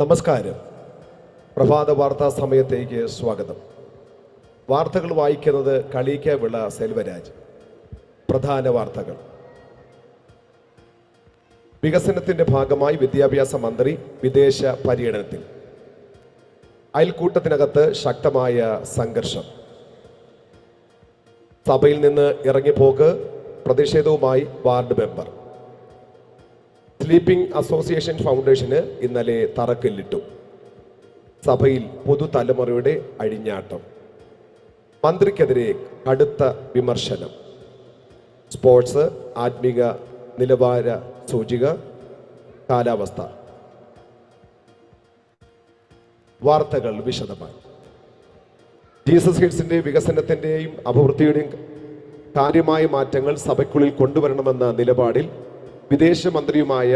നമസ്കാരം. പ്രഭാത വാർത്താ സമയത്തേക്ക് സ്വാഗതം. വാർത്തകൾ വായിക്കുന്നത് കളീക്ക വിള സെൽവരാജ്. പ്രധാന വാർത്തകൾ. വികസനത്തിന്റെ ഭാഗമായി വിദ്യാഭ്യാസ മന്ത്രി വിദേശ പര്യടനത്തിൽ. അയൽക്കൂട്ടത്തിനകത്ത് ശക്തമായ സംഘർഷം. സഭയിൽ നിന്ന് ഇറങ്ങിപ്പോക്ക് പ്രതിഷേധവുമായി വാർഡ് മെമ്പർ. സ്ലീപ്പിംഗ് അസോസിയേഷൻ ഫൗണ്ടേഷന് ഇന്നലെ തറക്കല്ലിട്ടു. സഭയിൽ പുതുതലമുറയുടെ അഴിഞ്ഞാട്ടം മന്ത്രിക്കെതിരെ കടുത്ത വിമർശനം. സ്പോർട്സ് ആത്മിക നിലവാര സൂചിക കാലാവസ്ഥ. വാർത്തകൾ വിശദമായി. ജീസസ് ഹിറ്റ്സിന്റെ വികസനത്തിന്റെയും അഭിവൃദ്ധിയുടെയും കാര്യമായ മാറ്റങ്ങൾ സഭയ്ക്കുള്ളിൽ കൊണ്ടുവരണമെന്ന നിലപാടിൽ വിദേശമന്ത്രിയുമായ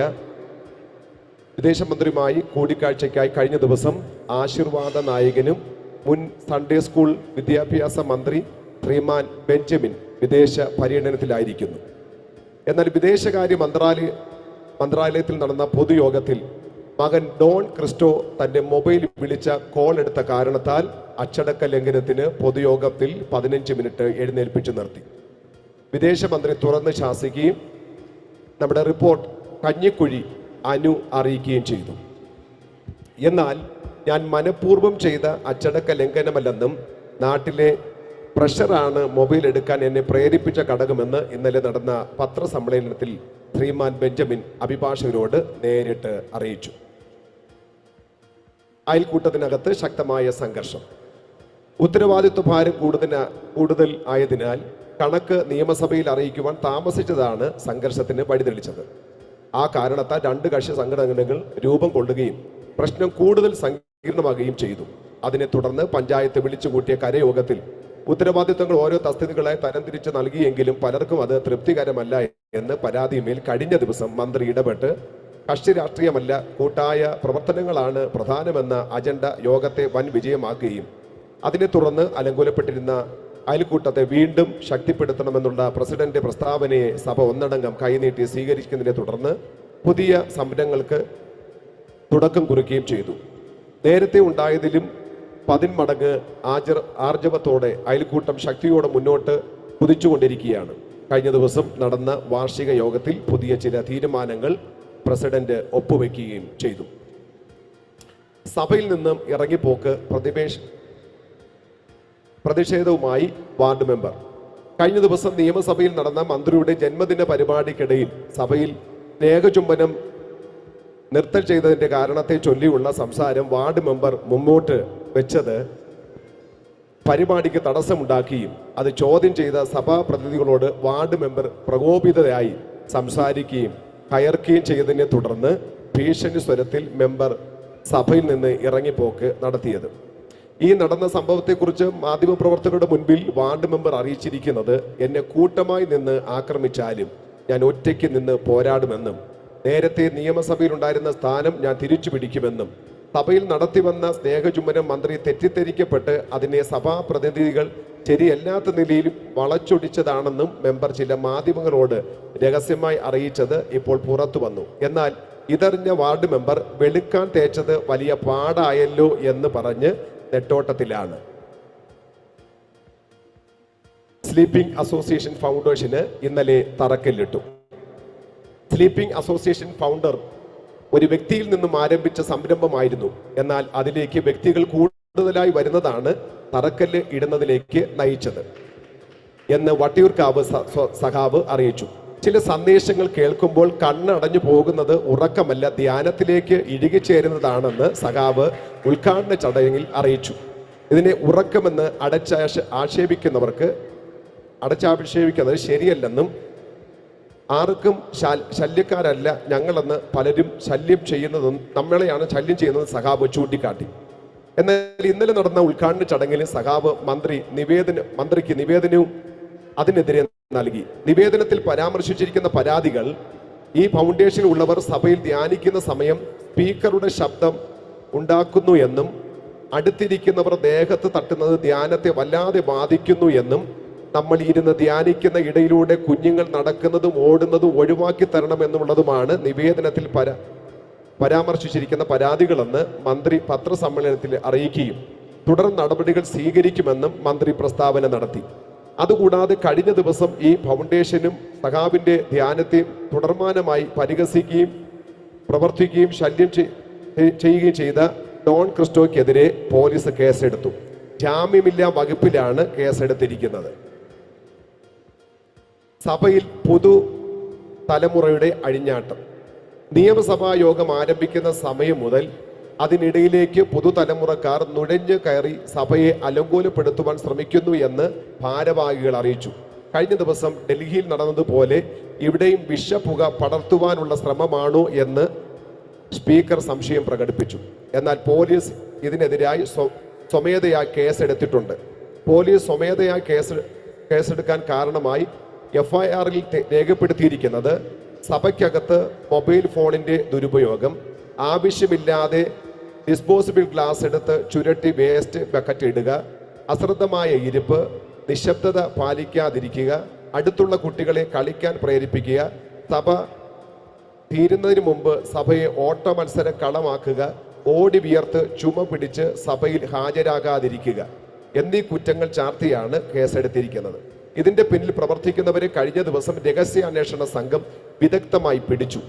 വിദേശമന്ത്രിയുമായി കൂടിക്കാഴ്ചയ്ക്കായി കഴിഞ്ഞ ദിവസം ആശീർവാദ നായകനും മുൻ സൺഡേ സ്കൂൾ വിദ്യാഭ്യാസ മന്ത്രി ശ്രീമാൻ ബെഞ്ചമിൻ വിദേശ പര്യടനത്തിലായിരിക്കുന്നു. എന്നാൽ വിദേശകാര്യ മന്ത്രാലയ മന്ത്രാലയത്തിൽ നടന്ന പൊതുയോഗത്തിൽ മകൻ ഡോൺ ക്രിസ്റ്റോ തന്റെ മൊബൈൽ വിളിച്ച കോൾ എടുത്ത കാരണത്താൽ അച്ചടക്ക ലംഘനത്തിന് പൊതുയോഗത്തിൽ പതിനഞ്ച് മിനിറ്റ് എഴുന്നേൽപ്പിച്ചു നിർത്തി. വിദേശമന്ത്രി തുറന്ന് ശാസിക്കുകയും നമ്മുടെ റിപ്പോർട്ട് കഞ്ഞിക്കുഴി അനു അറിയിക്കുകയും ചെയ്തു. എന്നാൽ ഞാൻ മനഃപൂർവം ചെയ്ത അച്ചടക്ക ലംഘനമല്ലെന്നും നാട്ടിലെ പ്രഷറാണ് മൊബൈൽ എടുക്കാൻ എന്നെ പ്രേരിപ്പിച്ച ഘടകമെന്ന് ഇന്നലെ നടന്ന പത്രസമ്മേളനത്തിൽ ശ്രീമാൻ ബെഞ്ചമിൻ അഭിഭാഷകരോട് നേരിട്ട് അറിയിച്ചു. അയൽക്കൂട്ടത്തിനകത്ത് ശക്തമായ സംഘർഷം. ഉത്തരവാദിത്വ ഭാരം കൂടുതൽ കൂടുതൽ ആയതിനാൽ കണക്ക് നിയമസഭയിൽ അറിയിക്കുവാൻ താമസിച്ചതാണ് സംഘർഷത്തിന് വഴിതെളിച്ചത്. ആ കാരണത്താൽ രണ്ട് കക്ഷി സംഘടനകൾ രൂപം കൊള്ളുകയും പ്രശ്നം കൂടുതൽ സങ്കീർണമാകുകയും ചെയ്തു. അതിനെ തുടർന്ന് പഞ്ചായത്ത് വിളിച്ചുകൂട്ടിയ കരയോഗത്തിൽ ഉത്തരവാദിത്തങ്ങൾ ഓരോ തസ്തികകളായി തരംതിരിച്ച് നൽകിയെങ്കിലും പലർക്കും അത് തൃപ്തികരമല്ല എന്ന് പരാതിമേൽ കഴിഞ്ഞ ദിവസം മന്ത്രി ഇടപെട്ട് കക്ഷി രാഷ്ട്രീയമല്ല കൂട്ടായ പ്രവർത്തനങ്ങളാണ് പ്രധാനമെന്ന അജണ്ട യോഗത്തെ വൻ വിജയമാക്കുകയും അതിനെ തുടർന്ന് അലങ്കോലപ്പെട്ടിരുന്ന അയൽക്കൂട്ടത്തെ വീണ്ടും ശക്തിപ്പെടുത്തണമെന്നുള്ള പ്രസിഡന്റ് പ്രസ്താവനയെ സഭ ഒന്നടങ്കം കൈനീട്ടി സ്വീകരിക്കുന്നതിനെ തുടർന്ന് പുതിയ സമരങ്ങൾക്ക് തുടക്കം കുറിക്കുകയും ചെയ്തു. നേരത്തെ ഉണ്ടായതിലും പതിന്മടങ്ങ് ആജർ ആർജവത്തോടെ അയൽക്കൂട്ടം ശക്തിയോടെ മുന്നോട്ട് കുതിച്ചുകൊണ്ടിരിക്കുകയാണ്. കഴിഞ്ഞ ദിവസം നടന്ന വാർഷിക യോഗത്തിൽ പുതിയ ചില തീരുമാനങ്ങൾ പ്രസിഡന്റ് ഒപ്പുവെക്കുകയും ചെയ്തു. സഭയിൽ നിന്നും ഇറങ്ങിപ്പോക്ക് പ്രതിപേക്ഷ പ്രതിഷേധവുമായി വാർഡ് മെമ്പർ. കഴിഞ്ഞ ദിവസം നിയമസഭയിൽ നടന്ന മന്ത്രിയുടെ ജന്മദിന പരിപാടിക്കിടയിൽ സഭയിൽ സ്നേഹചുംബനം നിർത്തൽ ചെയ്തതിന്റെ കാരണത്തെ ചൊല്ലിയുള്ള സംസാരം വാർഡ് മെമ്പർ മുമ്പോട്ട് വെച്ചത് പരിപാടിക്ക് തടസ്സമുണ്ടാക്കുകയും അത് ചോദ്യം ചെയ്ത സഭാ പ്രതിനിധികളോട് വാർഡ് മെമ്പർ പ്രകോപിതരായി സംസാരിക്കുകയും കയർക്കുകയും ചെയ്തതിനെ തുടർന്ന് ഭീഷണി സ്വരത്തിൽ മെമ്പർ സഭയിൽ നിന്ന് ഇറങ്ങിപ്പോക്ക് നടത്തിയത്. ഈ നടന്ന സംഭവത്തെക്കുറിച്ച് മാധ്യമപ്രവർത്തകരുടെ മുൻപിൽ വാർഡ് മെമ്പർ അറിയിച്ചിരിക്കുന്നത് എന്നെ കൂട്ടമായി നിന്ന് ആക്രമിച്ചാലും ഞാൻ ഒറ്റയ്ക്ക് നിന്ന് പോരാടുമെന്നും നേരത്തെ നിയമസഭയിലുണ്ടായിരുന്ന സ്ഥാനം ഞാൻ തിരിച്ചു പിടിക്കുമെന്നും സഭയിൽ നടത്തിവന്ന സ്നേഹചുംബനം മന്ത്രി തെറ്റിദ്ധരിക്കപ്പെട്ട് അതിനെ സഭാ പ്രതിനിധികൾ ശരിയല്ലാത്ത നിലയിൽ വളച്ചൊടിച്ചതാണെന്നും മെമ്പർ ചില മാധ്യമങ്ങളോട് രഹസ്യമായി അറിയിച്ചത് ഇപ്പോൾ പുറത്തു വന്നു. എന്നാൽ ഇതറിഞ്ഞ വാർഡ് മെമ്പർ വെളുക്കാൻ തേച്ചത് വലിയ പാടായല്ലോ എന്ന് പറഞ്ഞ് നെട്ടോട്ടത്തിലാണ്. സ്ലീപ്പിംഗ് അസോസിയേഷൻ ഫൗണ്ടേഷന് ഇന്നലെ തറക്കല്ലിട്ടു. സ്ലീപ്പിംഗ് അസോസിയേഷൻ ഫൗണ്ടർ ഒരു വ്യക്തിയിൽ നിന്നും ആരംഭിച്ച സംരംഭമായിരുന്നു. എന്നാൽ അതിലേക്ക് വ്യക്തികൾ കൂടുതലായി വരുന്നതാണ് തറക്കല്ല് ഇടുന്നതിലേക്ക് നയിച്ചത് എന്ന് വട്ടിയൂർക്കാവ് സഖാവ് അറിയിച്ചു. ചില സന്ദേശങ്ങൾ കേൾക്കുമ്പോൾ കണ്ണടഞ്ഞു പോകുന്നത് ഉറക്കമല്ല ധ്യാനത്തിലേക്ക് ഇഴുകിച്ചേരുന്നതാണെന്ന് സഖാവ് ഉദ്ഘാടന ചടങ്ങിൽ അറിയിച്ചു. ഇതിനെ ഉറക്കമെന്ന് അടച്ചാശ ആക്ഷേപിക്കുന്നവർക്ക് അടച്ചാക്ഷേപിക്കുന്നത് ശരിയല്ലെന്നും ആർക്കും ശല്യക്കാരല്ല ഞങ്ങളെന്ന് പലരും ശല്യം ചെയ്യുന്നതും നമ്മളെയാണ് ശല്യം ചെയ്യുന്നത് സഖാവ് ചൂണ്ടിക്കാട്ടി. എന്നാൽ ഇന്നലെ നടന്ന ഉദ്ഘാടന ചടങ്ങിൽ സഖാവ് മന്ത്രി നിവേദന മന്ത്രിക്ക് നിവേദനവും അതിനെതിരെ നൽകി. നിവേദനത്തിൽ പരാമർശിച്ചിരിക്കുന്ന പരാതികൾ ഈ ഫൗണ്ടേഷൻ ഉള്ളവർ സഭയിൽ ധ്യാനിക്കുന്ന സമയം സ്പീക്കറുടെ ശബ്ദം ഉണ്ടാക്കുന്നു എന്നും അടുത്തിരിക്കുന്നവർ ദേഹത്ത് തട്ടുന്നത് ധ്യാനത്തെ വല്ലാതെ ബാധിക്കുന്നു എന്നും നമ്മൾ ഇരുന്ന് ധ്യാനിക്കുന്ന ഇടയിലൂടെ കുഞ്ഞുങ്ങൾ നടക്കുന്നതും ഓടുന്നതും ഒഴിവാക്കി തരണം എന്നുള്ളതുമാണ് നിവേദനത്തിൽ പര പരാമർശിച്ചിരിക്കുന്ന പരാതികളെന്ന് മന്ത്രി പത്രസമ്മേളനത്തിൽ അറിയിക്കുകയും തുടർ നടപടികൾ സ്വീകരിക്കുമെന്നും മന്ത്രി പ്രസ്താവന നടത്തി. അതുകൂടാതെ കഴിഞ്ഞ ദിവസം ഈ ഫൗണ്ടേഷനും സഖാവിന്റെ ധ്യാനത്തെയും തുടർമാനമായി പരിഹസിക്കുകയും പ്രവർത്തിക്കുകയും ശല്യം ചെയ്യുകയും ചെയ്ത ഡോൺ ക്രിസ്റ്റോയ്ക്കെതിരെ പോലീസ് കേസെടുത്തു. ജാമ്യമില്ലാ വകുപ്പിലാണ് കേസെടുത്തിരിക്കുന്നത്. സഭയിൽ പുതു തലമുറയുടെ അഴിഞ്ഞാട്ടം. നിയമസഭാ യോഗം ആരംഭിക്കുന്ന സമയം മുതൽ അതിനിടയിലേക്ക് പുതുതലമുറക്കാർ നുഴഞ്ഞു കയറി സഭയെ അലങ്കോലപ്പെടുത്തുവാൻ ശ്രമിക്കുന്നു എന്ന് ഭാരവാഹികൾ അറിയിച്ചു. കഴിഞ്ഞ ദിവസം ഡൽഹിയിൽ നടന്നതുപോലെ ഇവിടെയും വിഷപ്പുക പടർത്തുവാനുള്ള ശ്രമമാണോ എന്ന് സ്പീക്കർ സംശയം പ്രകടിപ്പിച്ചു. എന്നാൽ പോലീസ് ഇതിനെതിരായി സ്വ- സ്വമേധയാ കേസെടുത്തിട്ടുണ്ട്. പോലീസ് സ്വമേധയാ കേസ് കേസെടുക്കാൻ കാരണമായി എഫ്ഐആറിൽ രേഖപ്പെടുത്തിയിരിക്കുന്നത് സഭയ്ക്കകത്ത് മൊബൈൽ ഫോണിന്റെ ദുരുപയോഗം ആവശ്യമില്ലാതെ ഡിസ്പോസിബിൾ ഗ്ലാസ് എടുത്ത് ചുരട്ടി വേസ്റ്റ് ബക്കറ്റ് ഇടുക അശ്രദ്ധമായ ഇരിപ്പ് നിശബ്ദത പാലിക്കാതിരിക്കുക അടുത്തുള്ള കുട്ടികളെ കളിക്കാൻ പ്രേരിപ്പിക്കുക സഭ തീരുന്നതിന് മുമ്പ് സഭയെ ഓട്ട കളമാക്കുക ഓടി വിയർത്ത് ചുമ പിടിച്ച് സഭയിൽ ഹാജരാകാതിരിക്കുക എന്നീ കുറ്റങ്ങൾ ചാർത്തിയാണ് കേസെടുത്തിരിക്കുന്നത്. ഇതിന്റെ പിന്നിൽ പ്രവർത്തിക്കുന്നവരെ കഴിഞ്ഞ ദിവസം രഹസ്യാന്വേഷണ സംഘം വിദഗ്ധമായി പിടിച്ചു.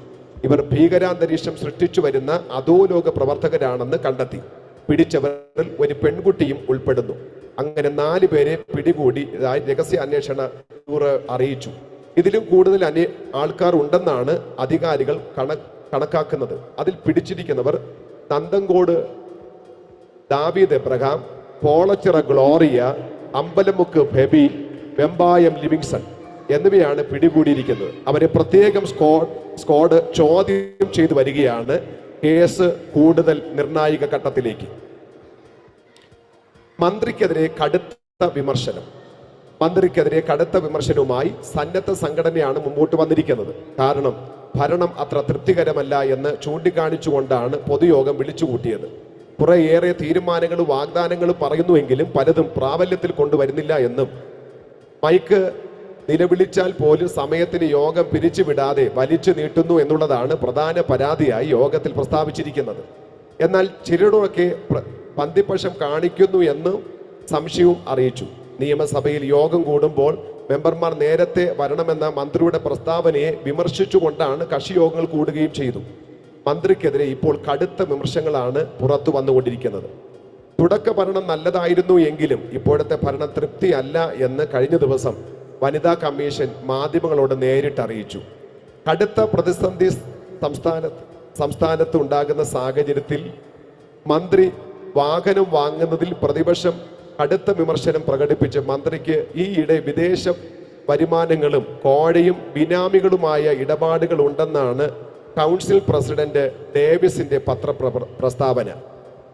ഇവർ ഭീകരാന്തരീക്ഷം സൃഷ്ടിച്ചു വരുന്ന അധോലോക പ്രവർത്തകരാണെന്ന് കണ്ടെത്തി. പിടിച്ചവരിൽ ഒരു പെൺകുട്ടിയും ഉൾപ്പെടുന്നു. അങ്ങനെ നാല് പേരെ പിടികൂടി രഹസ്യ അന്വേഷണ ടൂറ് അറിയിച്ചു. ഇതിലും കൂടുതൽ അന്വേ ആൾക്കാർ ഉണ്ടെന്നാണ് അധികാരികൾ കണ കണക്കാക്കുന്നത്. അതിൽ പിടിച്ചിരിക്കുന്നവർ നന്തങ്കോട് ദാവീദ് എബ്രഹാം പോളച്ചിറ ഗ്ലോറിയ അമ്പലമുക്ക് ഫെബി വെമ്പായം ലിവിങ്സൺ. എന്നിവയാണ് പിടികൂടിയിരിക്കുന്നത്. അവരെ പ്രത്യേകം സ്കോഡ് സ്ക്വാഡ് ചോദ്യം ചെയ്തു വരികയാണ് കേസ് കൂടുതൽ നിർണായക ഘട്ടത്തിലേക്ക്. മന്ത്രിക്കെതിരെ കടുത്ത വിമർശനം. മന്ത്രിക്കെതിരെ കടുത്ത വിമർശനവുമായി സന്നദ്ധ സംഘടനയാണ് മുമ്പോട്ട് വന്നിരിക്കുന്നത്. കാരണം ഭരണം അത്ര തൃപ്തികരമല്ല എന്ന് ചൂണ്ടിക്കാണിച്ചുകൊണ്ടാണ് പൊതുയോഗം വിളിച്ചുകൂട്ടിയത്. കുറേയേറെ തീരുമാനങ്ങളും വാഗ്ദാനങ്ങളും പറയുന്നുവെങ്കിലും പലതും പ്രാബല്യത്തിൽ കൊണ്ടുവരുന്നില്ല എന്നും മൈക്ക് നിലവിളിച്ചാൽ പോലും സമയത്തിന് യോഗം പിരിച്ചുവിടാതെ വലിച്ചു നീട്ടുന്നു എന്നുള്ളതാണ് പ്രധാന പരാതിയായി യോഗത്തിൽ പ്രസ്താവിച്ചിരിക്കുന്നത്. എന്നാൽ ചിലരൊക്കെ പന്തിപ്പശം കാണിക്കുന്നു എന്ന് സംശയവും അറിയിച്ചു. നിയമസഭയിൽ യോഗം കൂടുമ്പോൾ മെമ്പർമാർ നേരത്തെ വരണമെന്ന മന്ത്രിയുടെ പ്രസ്താവനയെ വിമർശിച്ചുകൊണ്ടാണ് കക്ഷിയോഗങ്ങൾ കൂടുകയും ചെയ്തു. മന്ത്രിക്കെതിരെ ഇപ്പോൾ കടുത്ത വിമർശങ്ങളാണ് പുറത്തു വന്നുകൊണ്ടിരിക്കുന്നത്. തുടക്ക ഭരണം നല്ലതായിരുന്നു എങ്കിലും ഇപ്പോഴത്തെ ഭരണം തൃപ്തിയല്ല എന്ന് കഴിഞ്ഞ ദിവസം വനിതാ കമ്മീഷൻ മാധ്യമങ്ങളോട് നേരിട്ട് അറിയിച്ചു. കടുത്ത പ്രതിസന്ധി സംസ്ഥാന സംസ്ഥാനത്ത് ഉണ്ടാകുന്ന സാഹചര്യത്തിൽ മന്ത്രി വാഹനം വാങ്ങുന്നതിൽ പ്രതിപക്ഷം കടുത്ത വിമർശനം പ്രകടിപ്പിച്ച് മന്ത്രിക്ക് ഈയിടെ വിദേശ വരുമാനങ്ങളും കോഴയും ബിനാമികളുമായ ഇടപാടുകൾ ഉണ്ടെന്നാണ് കൗൺസിൽ പ്രസിഡന്റ് ഡേവിസിന്റെ പത്രപ്ര- പ്രസ്താവന.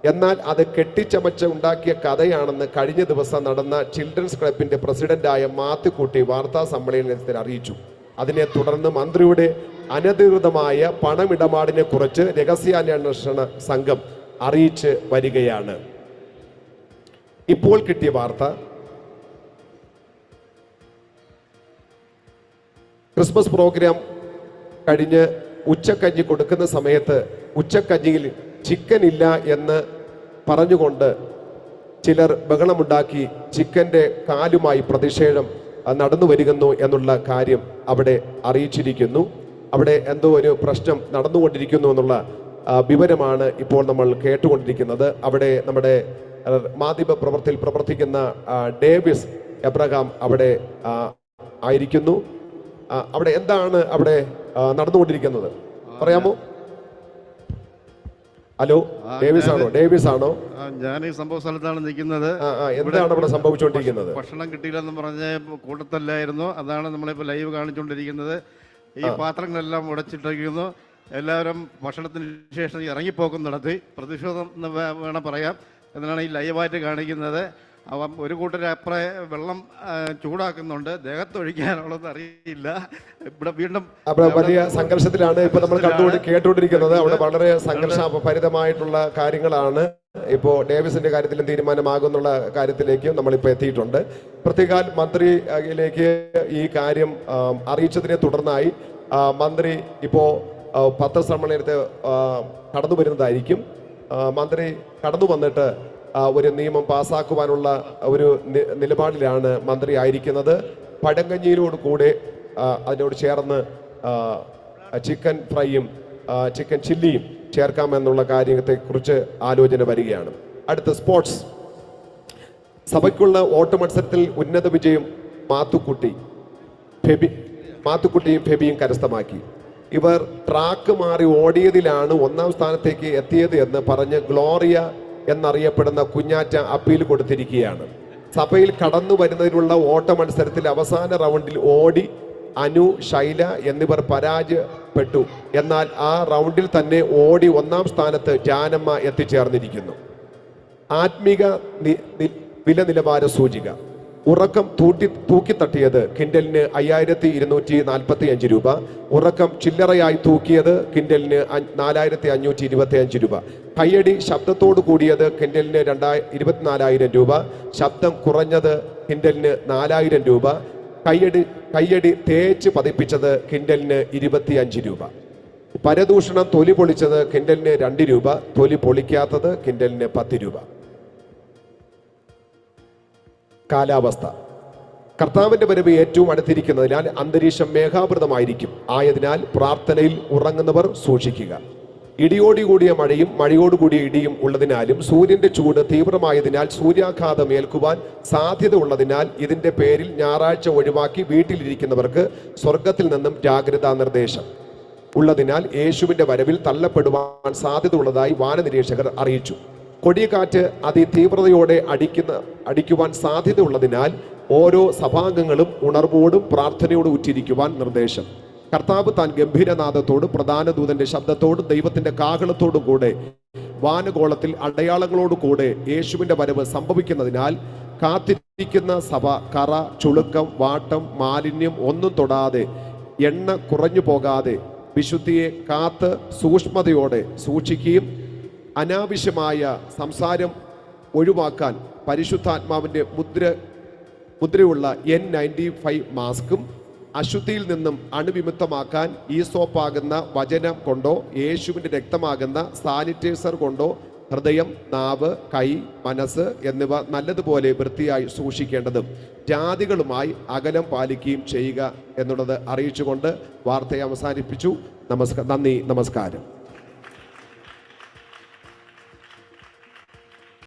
എന്നാൽ അത് കെട്ടിച്ചമച്ച് ഉണ്ടാക്കിയ കഥയാണെന്ന് കഴിഞ്ഞ ദിവസം നടന്ന ചിൽഡ്രൻസ് ക്ലബിന്റെ പ്രസിഡന്റായ മാത്തുക്കുട്ടി വാർത്താ സമ്മേളനത്തിൽ അറിയിച്ചു. അതിനെ തുടർന്ന് മന്ത്രിയുടെ അനധികൃതമായ പണമിടപാടിനെ കുറിച്ച് രഹസ്യാന്വേഷണ സംഘം അറിയിച്ച് വരികയാണ്. ഇപ്പോൾ കിട്ടിയ വാർത്ത. ക്രിസ്മസ് പ്രോഗ്രാം കഴിഞ്ഞ് ഉച്ചക്കഞ്ഞി കൊടുക്കുന്ന സമയത്ത് ഉച്ചക്കഞ്ഞിയിൽ ചിക്കൻ ഇല്ല എന്ന് പറഞ്ഞുകൊണ്ട് ചിലർ ബഹളമുണ്ടാക്കി ചിക്കന്റെ കാലുമായി പ്രതിഷേധം നടന്നു വരികുന്നു എന്നുള്ള കാര്യം അവിടെ അറിയിച്ചിരിക്കുന്നു. അവിടെ എന്തോ ഒരു പ്രശ്നം നടന്നുകൊണ്ടിരിക്കുന്നു എന്നുള്ള വിവരമാണ് ഇപ്പോൾ നമ്മൾ കേട്ടുകൊണ്ടിരിക്കുന്നത്. അവിടെ നമ്മുടെ മാധ്യമ പ്രവർത്തിയിൽ പ്രവർത്തിക്കുന്ന ഡേവിസ് എബ്രഹാം അവിടെ ആയിരിക്കുന്നു. അവിടെ എന്താണ് അവിടെ നടന്നുകൊണ്ടിരിക്കുന്നത്? പറയാമോ? ഹലോ ഡേവിസ് ആണോ ഡേവിസ് ആണോ ഞാൻ ഈ സംഭവ സ്ഥലത്താണ് നിൽക്കുന്നത്. എന്താണ് ഇവിടെ സംഭവിച്ചുകൊണ്ടിരിക്കുന്നത്? ഭക്ഷണം കിട്ടിയില്ലെന്ന് പറഞ്ഞ കൂട്ടത്തല്ലായിരുന്നു. അതാണ് നമ്മളിപ്പോൾ ലൈവ് കാണിച്ചുകൊണ്ടിരിക്കുന്നത്. ഈ പാത്രങ്ങളെല്ലാം ഉടച്ചിട്ടിരിക്കുന്നു. എല്ലാവരും ഭക്ഷണത്തിന് ശേഷം ഇറങ്ങിപ്പോക്കും നടത്തി. പ്രതിഷേധം എന്ന് വേണം പറയാം. എന്നാണ് ഈ ലൈവായിട്ട് കാണിക്കുന്നത്. അവ ഒരു കൂട്ടർ അപ്ര വെള്ളം ചൂടാക്കുന്നുണ്ട്. ദേഹത്തൊഴിക്കാനുള്ളത് അറിയില്ല. ഇവിടെ വീണ്ടും അവിടെ വലിയ സംഘർഷത്തിലാണ് ഇപ്പൊ നമ്മൾ കണ്ടുകൊണ്ട് കേട്ടുകൊണ്ടിരിക്കുന്നത്. അവിടെ വളരെ സംഘർഷഭരിതമായിട്ടുള്ള കാര്യങ്ങളാണ് ഇപ്പോ ഡേവിസിന്റെ കാര്യത്തിലും തീരുമാനമാകുന്നുള്ള കാര്യത്തിലേക്കും നമ്മളിപ്പോൾ എത്തിയിട്ടുണ്ട്. പ്രത്യേകാൽ മന്ത്രിയിലേക്ക് ഈ കാര്യം അറിയിച്ചതിനെ തുടർന്നായി മന്ത്രി ഇപ്പോ ആ, പത്രസമ്മേളനത്തെ കടന്നു വരുന്നതായിരിക്കും മന്ത്രി കടന്നു വന്നിട്ട് ഒരു നിയമം പാസ്സാക്കുവാനുള്ള ഒരു നിലപാടിലാണ് മന്ത്രി ആയിരിക്കുന്നത്. പഴങ്കഞ്ഞിയിലോട് കൂടെ അതിനോട് ചേർന്ന് ചിക്കൻ ഫ്രൈയും ചിക്കൻ ചില്ലിയും ചേർക്കാമെന്നുള്ള കാര്യത്തെക്കുറിച്ച് ആലോചന വരികയാണ്. അടുത്ത സ്പോർട്സ്. സഭയ്ക്കുള്ള ഓട്ട മത്സരത്തിൽ ഉന്നത വിജയം മാത്തുക്കുട്ടി ഫെബി മാത്തുക്കുട്ടിയും ഫെബിയും കരസ്ഥമാക്കി. ഇവർ ട്രാക്ക് മാറി ഓടിയതിലാണ് ഒന്നാം സ്ഥാനത്തേക്ക് എത്തിയത് എന്ന് പറഞ്ഞ് ഗ്ലോറിയ എന്നറിയപ്പെടുന്ന കുഞ്ഞാറ്റ അപ്പീൽ കൊടുത്തിരിക്കുകയാണ്. സഭയിൽ കടന്നു വരുന്നതിനുള്ള ഓട്ട മത്സരത്തിൽ അവസാന റൗണ്ടിൽ ഓടി അനു ശൈല എന്നിവർ പരാജയപ്പെട്ടു. എന്നാൽ ആ റൗണ്ടിൽ തന്നെ ഓടി ഒന്നാം സ്ഥാനത്ത് ജാനമ്മ എത്തിച്ചേർന്നിരിക്കുന്നു. ആത്മീക വില നിലവാര സൂചിക. ഉറക്കം തൂട്ടി തൂക്കിത്തട്ടിയത് കിൻഡലിന് അയ്യായിരത്തി ഇരുന്നൂറ്റി നാൽപ്പത്തി അഞ്ച് രൂപ. ഉറക്കം ചില്ലറയായി തൂക്കിയത് കിൻഡലിന് നാലായിരത്തി അഞ്ഞൂറ്റി ഇരുപത്തി അഞ്ച് രൂപ. കയ്യടി ശബ്ദത്തോട് കൂടിയത് കിൻഡലിന് രണ്ടായി ഇരുപത്തിനാലായിരം രൂപ. ശബ്ദം കുറഞ്ഞത് കിൻഡലിന് നാലായിരം രൂപ. കയ്യടി കയ്യടി തേച്ച് പതിപ്പിച്ചത് കിൻഡലിന് ഇരുപത്തി അഞ്ച് രൂപ. പരദൂഷണം തൊലി പൊളിച്ചത് കിൻഡലിന് രണ്ട് രൂപ. തൊലി പൊളിക്കാത്തത് കിൻഡലിന് പത്ത് രൂപ. കാലാവസ്ഥ. കർത്താവിന്റെ വരവ് ഏറ്റവും അടുത്തിരിക്കുന്നതിനാൽ അന്തരീക്ഷം മേഘാവൃതമായിരിക്കും. ആയതിനാൽ പ്രാർത്ഥനയിൽ ഉറങ്ങുന്നവർ സൂക്ഷിക്കുക. ഇടിയോടുകൂടിയ മഴയും മഴയോടുകൂടിയ ഇടിയും ഉള്ളതിനാലും സൂര്യന്റെ ചൂട് തീവ്രമായതിനാൽ സൂര്യാഘാതം ഏൽക്കുവാൻ സാധ്യത ഉള്ളതിനാൽ ഇതിന്റെ പേരിൽ ഞായറാഴ്ച ഒഴിവാക്കി വീട്ടിലിരിക്കുന്നവർക്ക് സ്വർഗത്തിൽ നിന്നും ജാഗ്രതാ നിർദ്ദേശം ഉള്ളതിനാൽ യേശുവിന്റെ വരവിൽ തള്ളപ്പെടുവാൻ സാധ്യത ഉള്ളതായി വാനനിരീക്ഷകർ അറിയിച്ചു. കൊടിയകാറ്റ് അതിതീവ്രതയോടെ അടിക്കുന്ന അടിക്കുവാൻ സാധ്യത ഉള്ളതിനാൽ ഓരോ സഭാംഗങ്ങളും ഉണർവോടും പ്രാർത്ഥനയോടും ഉറ്റിരിക്കുവാൻ നിർദ്ദേശം. കർത്താവ് താൻ ഗംഭീരനാഥത്തോട് പ്രധാന ദൂതന്റെ ശബ്ദത്തോടും ദൈവത്തിന്റെ കാഹളത്തോടും കൂടെ വാനഗോളത്തിൽ അടയാളങ്ങളോടു കൂടെ യേശുവിന്റെ വരവ് സംഭവിക്കുന്നതിനാൽ കാത്തിരിക്കുന്ന സഭ കറ ചുളുക്കം വാട്ടം മാലിന്യം ഒന്നും തൊടാതെ എണ്ണ കുറഞ്ഞു പോകാതെ വിശുദ്ധിയെ കാത്ത് സൂക്ഷ്മതയോടെ സൂക്ഷിക്കുകയും അനാവശ്യമായ സംസാരം ഒഴിവാക്കാൻ പരിശുദ്ധാത്മാവിന്റെ മുദ്ര മുദ്രയുള്ള എൻ നയന്റി ഫൈവ് മാസ്കും അശുദ്ധിയിൽ നിന്നും അണുവിമുക്തമാക്കാൻ ഈസോപ്പാകുന്ന വചനം കൊണ്ടോ യേശുവിന്റെ രക്തമാകുന്ന സാനിറ്റൈസർ കൊണ്ടോ ഹൃദയം നാവ് കൈ മനസ്സ് എന്നിവ നല്ലതുപോലെ വൃത്തിയായി സൂക്ഷിക്കേണ്ടതും ജാതികളുമായി അകലം പാലിക്കുകയും ചെയ്യുക എന്നുള്ളത് അറിയിച്ചുകൊണ്ട് വാർത്തയെ അവസാനിപ്പിച്ചു. നമസ്കാരം നന്ദി നമസ്കാരം.